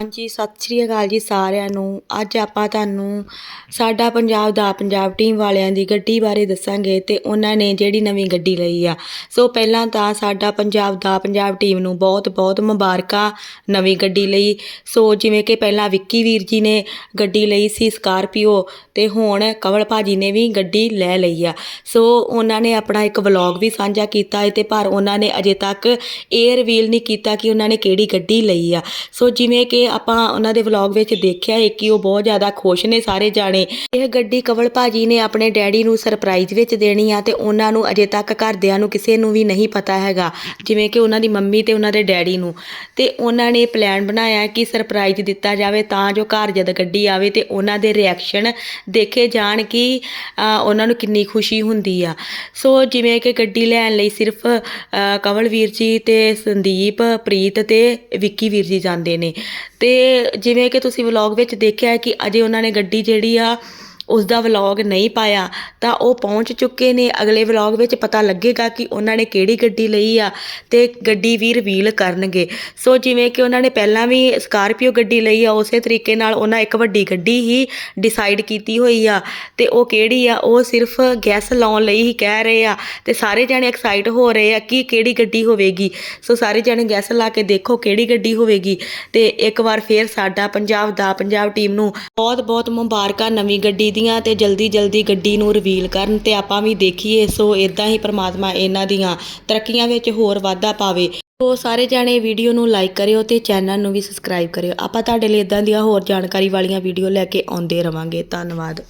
ਹਾਂਜੀ, ਸਤਿ ਸ਼੍ਰੀ ਅਕਾਲ ਜੀ ਸਾਰਿਆਂ ਨੂੰ। ਅੱਜ ਆਪਾਂ ਤੁਹਾਨੂੰ ਸਾਡਾ ਪੰਜਾਬ ਦਾ ਪੰਜਾਬ ਟੀਮ ਵਾਲਿਆਂ ਦੀ ਗੱਡੀ ਬਾਰੇ ਦੱਸਾਂਗੇ ਤੇ ਉਹਨਾਂ ਨੇ ਜਿਹੜੀ ਨਵੀਂ ਗੱਡੀ ਲਈ ਆ। ਸੋ ਪਹਿਲਾਂ ਤਾਂ ਸਾਡਾ ਪੰਜਾਬ ਦਾ ਪੰਜਾਬ ਟੀਮ ਨੂੰ ਬਹੁਤ ਬਹੁਤ ਮੁਬਾਰਕਾਂ ਨਵੀਂ ਗੱਡੀ ਲਈ। ਸੋ ਜਿਵੇਂ ਕਿ ਪਹਿਲਾਂ ਵਿੱਕੀ ਵੀਰ ਜੀ ਨੇ ਗੱਡੀ ਲਈ ਸੀ ਸਕਾਰਪੀਓ ਤੇ ਹੁਣ ਕਵਲ ਭਾਜੀ ਨੇ ਵੀ ਗੱਡੀ ਲੈ ਲਈ ਆ। ਸੋ ਉਹਨਾਂ ਨੇ ਆਪਣਾ ਇੱਕ ਵਲੌਗ ਵੀ ਸਾਂਝਾ ਕੀਤਾ ਹੈ ਤੇ ਪਰ ਉਹਨਾਂ ਨੇ ਅਜੇ ਤੱਕ ਇਹ ਵੀਲ ਨਹੀਂ ਕੀਤਾ ਕਿ ਉਹਨਾਂ ਨੇ ਕਿਹੜੀ ਗੱਡੀ ਲਈ ਆ। ਸੋ ਜਿਵੇਂ ਕਿ ਆਪਾਂ ਉਹਨਾਂ ਦੇ ਵਲੌਗ ਵਿੱਚ ਦੇਖਿਆ ਹੈ ਕਿ ਉਹ ਬਹੁਤ ਜ਼ਿਆਦਾ ਖੁਸ਼ ਨੇ ਸਾਰੇ ਜਾਣੇ। ਇਹ ਗੱਡੀ ਕਵਲ ਭਾਜੀ ਨੇ ਆਪਣੇ ਡੈਡੀ ਨੂੰ ਸਰਪ੍ਰਾਈਜ਼ ਵਿੱਚ ਦੇਣੀ ਆ ਤੇ ਉਹਨਾਂ ਨੂੰ ਅਜੇ ਤੱਕ ਘਰਦਿਆਂ ਨੂੰ ਕਿਸੇ ਨੂੰ ਵੀ ਨਹੀਂ ਪਤਾ ਹੈਗਾ ਜਿਵੇਂ ਕਿ ਉਹਨਾਂ ਦੀ ਮੰਮੀ ਤੇ ਉਹਨਾਂ ਦੇ ਡੈਡੀ ਨੂੰ। ਤੇ ਉਹਨਾਂ ਨੇ ਪਲਾਨ ਬਣਾਇਆ ਕਿ ਸਰਪ੍ਰਾਈਜ਼ ਦਿੱਤਾ ਜਾਵੇ ਤਾਂ ਜੋ ਘਰ ਜਦ ਗੱਡੀ ਆਵੇ ਤੇ ਉਹਨਾਂ ਦੇ ਰਿਐਕਸ਼ਨ ਦੇਖੇ ਜਾਣ ਕਿ ਉਹਨਾਂ ਨੂੰ ਕਿੰਨੀ ਖੁਸ਼ੀ ਹੁੰਦੀ ਆ। ਸੋ ਜਿਵੇਂ ਕਿ ਗੱਡੀ ਲੈਣ ਲਈ ਸਿਰਫ ਅ, ਵੀਰ ਜੀ ਤੇ ਸੰਦੀਪ ਪ੍ਰੀਤ ਤੇ ਵਿੱਕੀ ਵੀਰ ਜੀ ਜਾਂਦੇ ਨੇ। ਅਤੇ ਜਿਵੇਂ ਕਿ ਤੁਸੀਂ ਵਲੋਗ ਵਿੱਚ ਦੇਖਿਆ ਕਿ ਅਜੇ ਉਹਨਾਂ ਨੇ ਗੱਡੀ ਜਿਹੜੀ ਆ ਉਸਦਾ ਵਲੋਗ ਨਹੀਂ ਪਾਇਆ, ਤਾਂ ਉਹ ਪਹੁੰਚ ਚੁੱਕੇ ਨੇ। ਅਗਲੇ ਵਲੋਗ ਵਿੱਚ ਪਤਾ ਲੱਗੇਗਾ ਕਿ ਉਹਨਾਂ ਨੇ ਕਿਹੜੀ ਗੱਡੀ ਲਈ ਆ ਤੇ ਗੱਡੀ ਵੀ ਰਿਵੀਲ ਕਰਨਗੇ। ਸੋ ਜਿਵੇਂ ਕਿ ਉਹਨਾਂ ਨੇ ਪਹਿਲਾਂ ਵੀ ਸਕਾਰਪੀਓ ਗੱਡੀ ਲਈ ਆ, ਉਸੇ ਤਰੀਕੇ ਨਾਲ ਉਹਨਾਂ ਇੱਕ ਵੱਡੀ ਗੱਡੀ ਹੀ ਡਿਸਾਈਡ ਕੀਤੀ ਹੋਈ ਆ। ਤੇ ਉਹ ਕਿਹੜੀ ਆ? ਉਹ ਸਿਰਫ ਗੈਸ ਲਾਉਣ ਲਈ ਹੀ ਕਹਿ ਰਹੇ ਆ। ਤੇ ਸਾਰੇ ਜਣੇ ਐਕਸਾਈਟ ਹੋ ਰਹੇ ਆ ਕਿ ਕਿਹੜੀ ਗੱਡੀ ਹੋਵੇਗੀ। ਸੋ ਸਾਰੇ ਜਣੇ ਗੈਸ ਲਾ ਕੇ ਦੇਖੋ ਕਿਹੜੀ ਗੱਡੀ ਹੋਵੇਗੀ। ਤੇ ਇੱਕ ਵਾਰ ਫੇਰ ਸਾਡਾ ਪੰਜਾਬ ਦਾ ਪੰਜਾਬ ਟੀਮ ਨੂੰ ਬਹੁਤ ਬਹੁਤ ਮੁਬਾਰਕਾਂ ਨਵੀਂ ਗੱਡੀ ਦੀਆਂ ਤੇ ਜਲਦੀ ਜਲਦੀ ਗੱਡੀ ਨੂੰ ਰਿਵੀਲ ਕਰਨ ਤੇ ਆਪਾਂ ਵੀ ਦੇਖੀਏ, ਸੋ ਇਦਾਂ ਹੀ ਪ੍ਰਮਾਤਮਾ ਇਹਨਾਂ ਦੀਆਂ ਤਰੱਕੀਆਂ ਵਿੱਚ ਹੋਰ ਵਾਧਾ ਪਾਵੇ। ਸੋ ਸਾਰੇ ਜਾਣੇ ਵੀਡੀਓ ਨੂੰ ਲਾਈਕ ਕਰਿਓ ਤੇ ਚੈਨਲ ਨੂੰ ਵੀ ਸਬਸਕ੍ਰਾਈਬ ਕਰਿਓ। ਆਪਾਂ ਤੁਹਾਡੇ ਲਈ ਇਦਾਂ ਦੀਆਂ ਹੋਰ ਜਾਣਕਾਰੀ ਵਾਲੀਆਂ ਵੀਡੀਓ ਲੈ ਕੇ ਆਉਂਦੇ ਰਵਾਂਗੇ। ਧੰਨਵਾਦ।